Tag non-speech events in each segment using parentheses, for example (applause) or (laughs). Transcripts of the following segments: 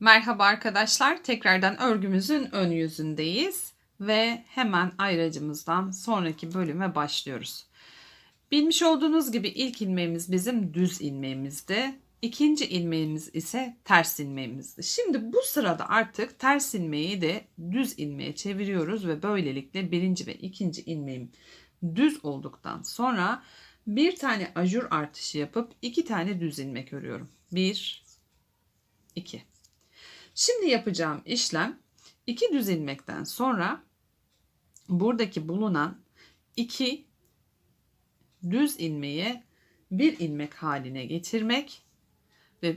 Merhaba arkadaşlar. Tekrardan örgümüzün ön yüzündeyiz ve hemen ayracımızdan sonraki bölüme başlıyoruz. Bilmiş olduğunuz gibi ilk ilmeğimiz bizim düz ilmeğimizdi. İkinci ilmeğimiz ise ters ilmeğimizdi. Şimdi bu sırada artık ters ilmeği de düz ilmeğe çeviriyoruz ve böylelikle birinci ve ikinci ilmeğim düz olduktan sonra bir tane ajur artışı yapıp iki tane düz ilmek örüyorum. Bir, iki. Şimdi yapacağım işlem iki düz ilmekten sonra buradaki bulunan iki düz ilmeği bir ilmek haline getirmek ve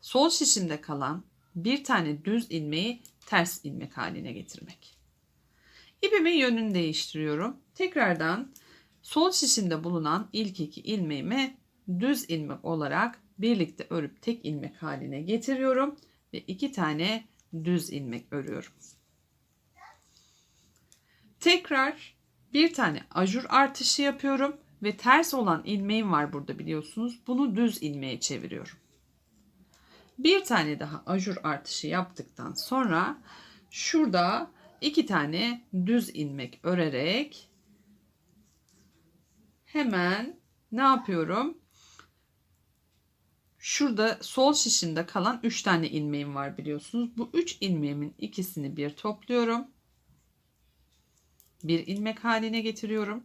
sol şişimde kalan bir tane düz ilmeği ters ilmek haline getirmek. İpimin yönünü değiştiriyorum. Tekrardan sol şişimde bulunan ilk iki ilmeğimi düz ilmek olarak birlikte örüp tek ilmek haline getiriyorum ve iki tane düz ilmek örüyorum. Tekrar bir tane ajur artışı yapıyorum ve ters olan ilmeğim var burada biliyorsunuz. Bunu düz ilmeğe çeviriyorum. Bir tane daha ajur artışı yaptıktan sonra şurada iki tane düz ilmek örerek hemen ne yapıyorum? Şurada sol şişimde kalan 3 tane ilmeğim var biliyorsunuz. Bu 3 ilmeğimin ikisini bir topluyorum. Bir ilmek haline getiriyorum.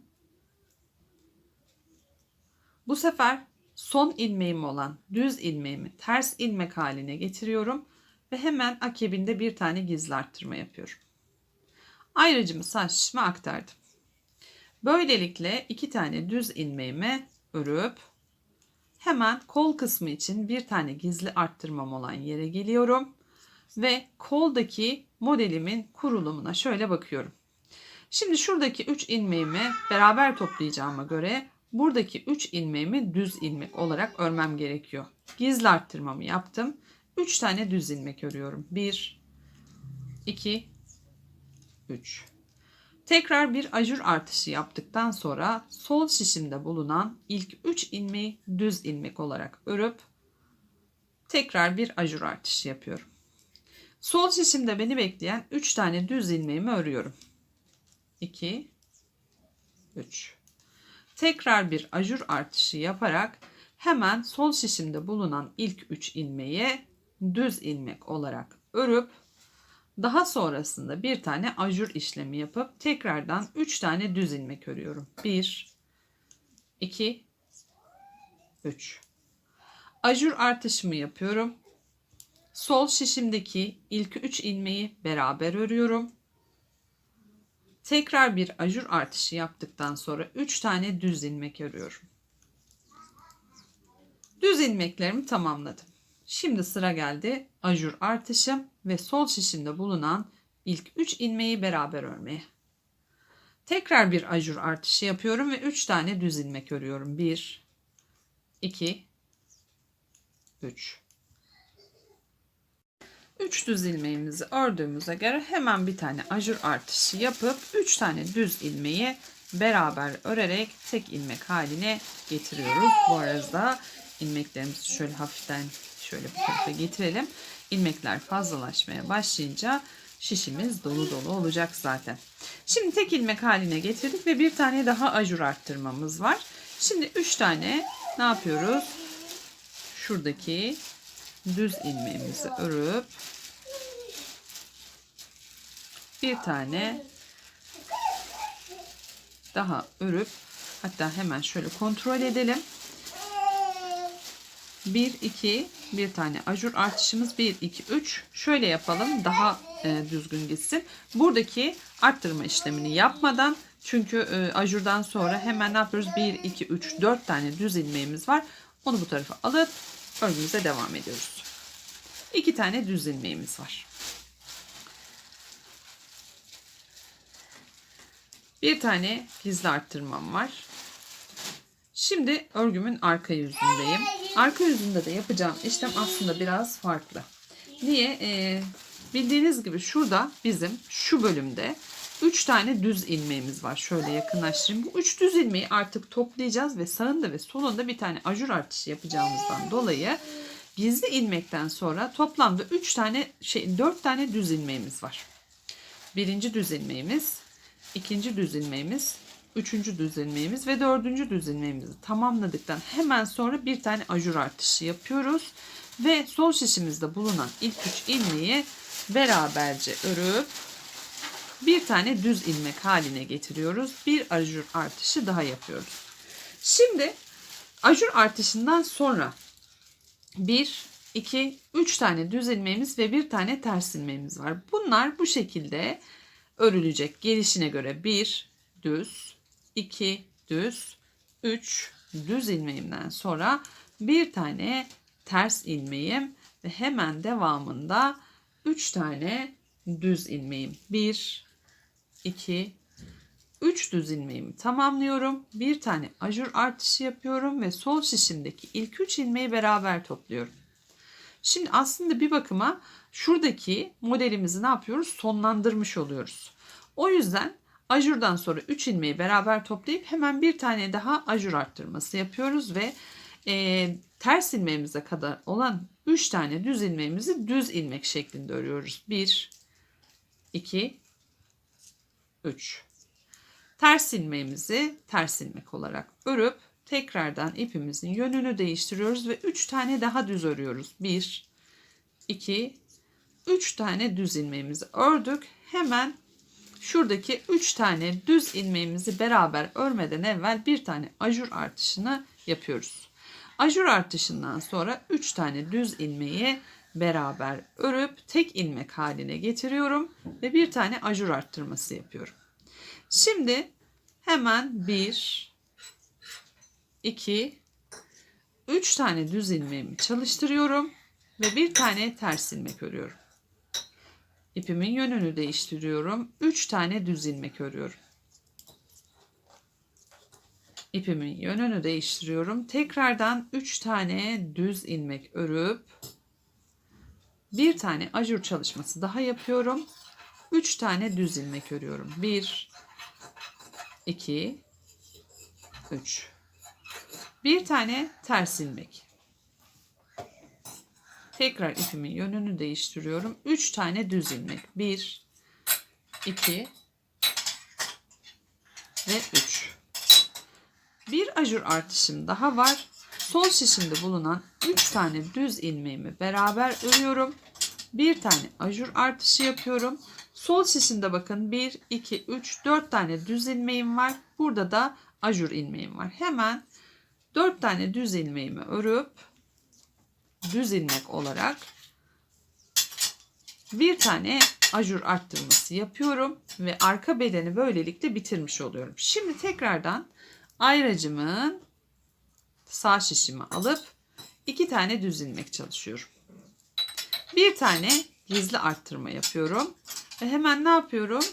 Bu sefer son ilmeğim olan düz ilmeğimi ters ilmek haline getiriyorum ve hemen akabinde bir tane gizli arttırma yapıyorum. Ayrıcımı sağ şişime aktardım. Böylelikle iki tane düz ilmeğimi örüp hemen kol kısmı için bir tane gizli arttırmam olan yere geliyorum ve koldaki modelimin kurulumuna şöyle bakıyorum. Şimdi şuradaki 3 ilmeğimi beraber toplayacağıma göre buradaki 3 ilmeğimi düz ilmek olarak örmem gerekiyor. Gizli arttırmamı yaptım. 3 tane düz ilmek örüyorum. 1 2 3 Tekrar bir ajur artışı yaptıktan sonra sol şişimde bulunan ilk 3 ilmeği düz ilmek olarak örüp tekrar bir ajur artışı yapıyorum. Sol şişimde beni bekleyen 3 tane düz ilmeğimi örüyorum. 2 3 Tekrar bir ajur artışı yaparak hemen sol şişimde bulunan ilk 3 ilmeği düz ilmek olarak örüp daha sonrasında bir tane ajur işlemi yapıp tekrardan 3 tane düz ilmek örüyorum. 1 2 3 Ajur artışımı yapıyorum. Sol şişimdeki ilk 3 ilmeği beraber örüyorum. Tekrar bir ajur artışı yaptıktan sonra 3 tane düz ilmek örüyorum. Düz ilmeklerimi tamamladım. Şimdi sıra geldi ajur artışım ve sol şişimde bulunan ilk 3 ilmeği beraber örmeye. Tekrar bir ajur artışı yapıyorum ve 3 tane düz ilmek örüyorum. 1 2 3 3 düz ilmeğimizi ördüğümüze göre hemen bir tane ajur artışı yapıp 3 tane düz ilmeği beraber örerek tek ilmek haline getiriyoruz. Bu arada ilmeklerimizi şöyle hafiften şöyle bu tarafa getirelim. İlmekler fazlalaşmaya başlayınca şişimiz dolu dolu olacak zaten. Şimdi tek ilmek haline getirdik ve bir tane daha ajur arttırmamız var. Şimdi 3 tane ne yapıyoruz? Şuradaki düz ilmeğimizi örüp bir tane daha örüp hatta hemen şöyle kontrol edelim. 1 2 bir tane ajur artışımız 1 2 3 şöyle yapalım daha e, düzgün gitsin. Buradaki arttırma işlemini yapmadan çünkü e, ajurdan sonra hemen ne yapıyoruz? 1 2 3 4 tane düz ilmeğimiz var. Onu bu tarafa alıp örgümüze devam ediyoruz. 2 tane düz ilmeğimiz var. Bir tane gizli arttırmam var. Şimdi örgümün arka yüzündeyim. Arka yüzünde de yapacağım işlem aslında biraz farklı. Niye? Ee, bildiğiniz gibi şurada bizim şu bölümde 3 tane düz ilmeğimiz var. Şöyle yakınlaştırayım. Bu 3 düz ilmeği artık toplayacağız ve sağında ve solunda bir tane ajur artışı yapacağımızdan dolayı Gizli ilmekten sonra toplamda 3 tane şey 4 tane düz ilmeğimiz var. Birinci düz ilmeğimiz, ikinci düz ilmeğimiz, üçüncü düz ilmeğimiz ve dördüncü düz ilmeğimizi tamamladıktan hemen sonra bir tane ajur artışı yapıyoruz. Ve sol şişimizde bulunan ilk üç ilmeği beraberce örüp bir tane düz ilmek haline getiriyoruz. Bir ajur artışı daha yapıyoruz. Şimdi ajur artışından sonra 1, 2, 3 tane düz ilmeğimiz ve bir tane ters ilmeğimiz var. Bunlar bu şekilde örülecek. Gelişine göre 1 düz, 2 düz, 3 düz ilmeğimden sonra bir tane ters ilmeğim ve hemen devamında 3 tane düz ilmeğim. 1 2 3 düz ilmeğimi tamamlıyorum. Bir tane ajur artışı yapıyorum ve sol şişimdeki ilk 3 ilmeği beraber topluyorum. Şimdi aslında bir bakıma şuradaki modelimizi ne yapıyoruz? Sonlandırmış oluyoruz. O yüzden ajurdan sonra 3 ilmeği beraber toplayıp hemen bir tane daha ajur arttırması yapıyoruz ve e, ters ilmeğimize kadar olan 3 tane düz ilmeğimizi düz ilmek şeklinde örüyoruz. 1 2 3 Ters ilmeğimizi ters ilmek olarak örüp tekrardan ipimizin yönünü değiştiriyoruz ve 3 tane daha düz örüyoruz. 1 2 3 tane düz ilmeğimizi ördük. Hemen şuradaki 3 tane düz ilmeğimizi beraber örmeden evvel bir tane ajur artışını yapıyoruz. Ajur artışından sonra 3 tane düz ilmeği beraber örüp tek ilmek haline getiriyorum ve bir tane ajur arttırması yapıyorum. Şimdi hemen 1 2 3 tane düz ilmeğimi çalıştırıyorum ve bir tane ters ilmek örüyorum. İpimin yönünü değiştiriyorum. 3 tane düz ilmek örüyorum. İpimin yönünü değiştiriyorum. Tekrardan 3 tane düz ilmek örüp bir tane ajur çalışması daha yapıyorum. 3 tane düz ilmek örüyorum. 1 2 3 Bir tane ters ilmek. Tekrar ipimin yönünü değiştiriyorum. 3 tane düz ilmek. 1 2 ve 3. Bir ajur artışım daha var. Sol şişimde bulunan 3 tane düz ilmeğimi beraber örüyorum. Bir tane ajur artışı yapıyorum. Sol şişimde bakın 1, 2, 3, 4 tane düz ilmeğim var. Burada da ajur ilmeğim var. Hemen 4 tane düz ilmeğimi örüp düz ilmek olarak bir tane ajur arttırması yapıyorum ve arka bedeni böylelikle bitirmiş oluyorum. Şimdi tekrardan ayracımın sağ şişimi alıp iki tane düz ilmek çalışıyorum. Bir tane gizli arttırma yapıyorum ve hemen ne yapıyorum?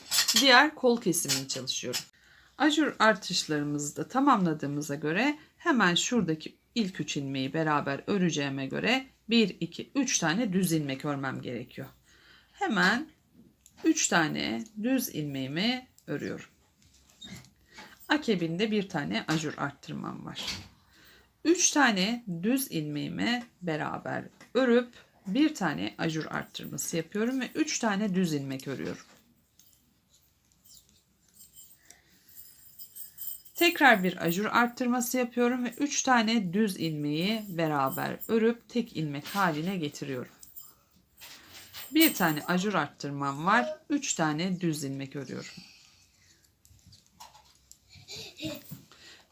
Diğer kol kesimini çalışıyorum. Ajur artışlarımızı da tamamladığımıza göre hemen şuradaki ilk üç ilmeği beraber öreceğime göre 1, 2, 3 tane düz ilmek örmem gerekiyor. Hemen 3 tane düz ilmeğimi örüyorum. Akabinde bir tane ajur arttırmam var. 3 tane düz ilmeğimi beraber örüp bir tane ajur arttırması yapıyorum ve 3 tane düz ilmek örüyorum. Tekrar bir ajur arttırması yapıyorum ve 3 tane düz ilmeği beraber örüp tek ilmek haline getiriyorum. Bir tane ajur arttırmam var. 3 tane düz ilmek örüyorum.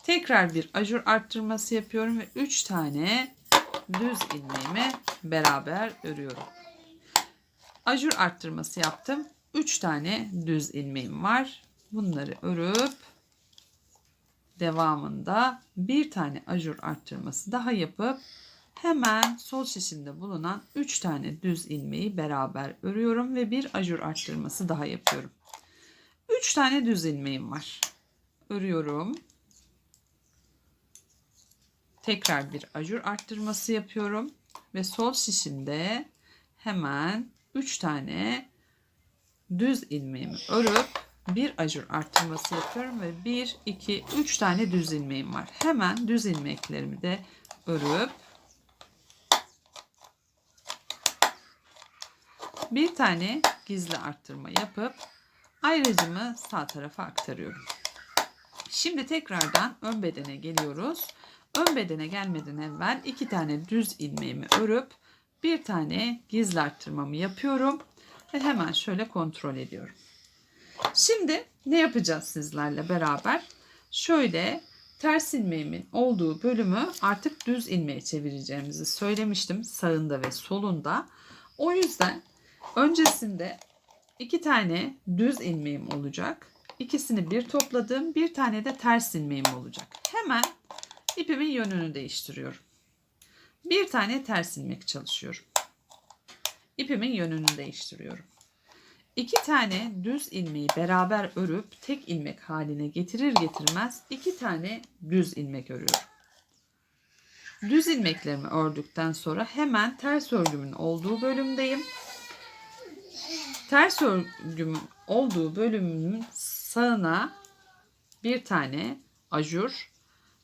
Tekrar bir ajur arttırması yapıyorum ve 3 tane düz ilmeğimi beraber örüyorum. Ajur arttırması yaptım. 3 tane düz ilmeğim var. Bunları örüp devamında bir tane ajur arttırması daha yapıp hemen sol şişinde bulunan 3 tane düz ilmeği beraber örüyorum ve bir ajur arttırması daha yapıyorum. 3 tane düz ilmeğim var. Örüyorum. Tekrar bir ajur arttırması yapıyorum ve sol şişimde hemen 3 tane düz ilmeğimi örüp bir ajur arttırması yapıyorum ve 1 2 3 tane düz ilmeğim var. Hemen düz ilmeklerimi de örüp bir tane gizli arttırma yapıp ayracımı sağ tarafa aktarıyorum. Şimdi tekrardan ön bedene geliyoruz. Ön bedene gelmeden evvel iki tane düz ilmeğimi örüp bir tane gizli arttırmamı yapıyorum ve hemen şöyle kontrol ediyorum. Şimdi ne yapacağız sizlerle beraber? Şöyle ters ilmeğimin olduğu bölümü artık düz ilmeğe çevireceğimizi söylemiştim sağında ve solunda. O yüzden öncesinde iki tane düz ilmeğim olacak. İkisini bir topladım. Bir tane de ters ilmeğim olacak. Hemen ipimin yönünü değiştiriyorum. Bir tane ters ilmek çalışıyorum. İpimin yönünü değiştiriyorum. İki tane düz ilmeği beraber örüp tek ilmek haline getirir getirmez iki tane düz ilmek örüyorum. Düz ilmeklerimi ördükten sonra hemen ters örgümün olduğu bölümdeyim. Ters örgümün olduğu bölümün sağına bir tane ajur,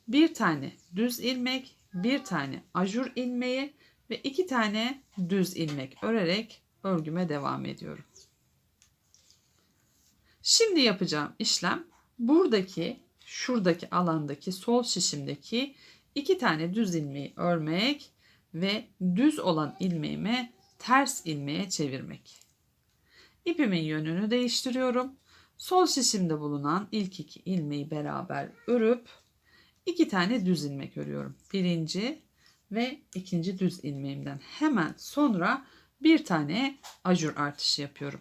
bir tane düz ilmek, bir tane ajur ilmeği ve iki tane düz ilmek örerek örgüme devam ediyorum. Şimdi yapacağım işlem buradaki şuradaki alandaki sol şişimdeki iki tane düz ilmeği örmek ve düz olan ilmeğimi ters ilmeğe çevirmek. İpimin yönünü değiştiriyorum. Sol şişimde bulunan ilk iki ilmeği beraber örüp iki tane düz ilmek örüyorum. Birinci ve ikinci düz ilmeğimden hemen sonra bir tane ajur artışı yapıyorum.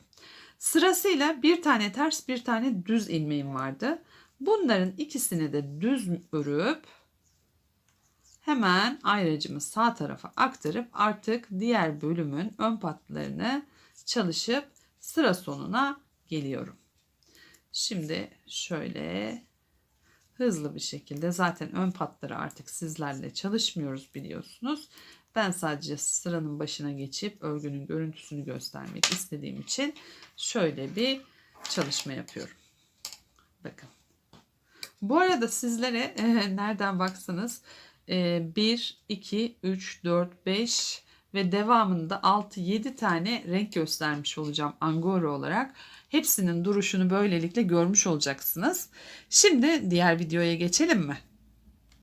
Sırasıyla bir tane ters bir tane düz ilmeğim vardı. Bunların ikisini de düz örüp hemen ayracımı sağ tarafa aktarıp artık diğer bölümün ön patlarını çalışıp sıra sonuna geliyorum. Şimdi şöyle hızlı bir şekilde zaten ön patları artık sizlerle çalışmıyoruz biliyorsunuz. Ben sadece sıranın başına geçip örgünün görüntüsünü göstermek istediğim için şöyle bir çalışma yapıyorum. Bakın. Bu arada sizlere e, (laughs) nereden baksanız e, 1, 2, 3, 4, 5 ve devamında 6-7 tane renk göstermiş olacağım angora olarak. Hepsinin duruşunu böylelikle görmüş olacaksınız. Şimdi diğer videoya geçelim mi?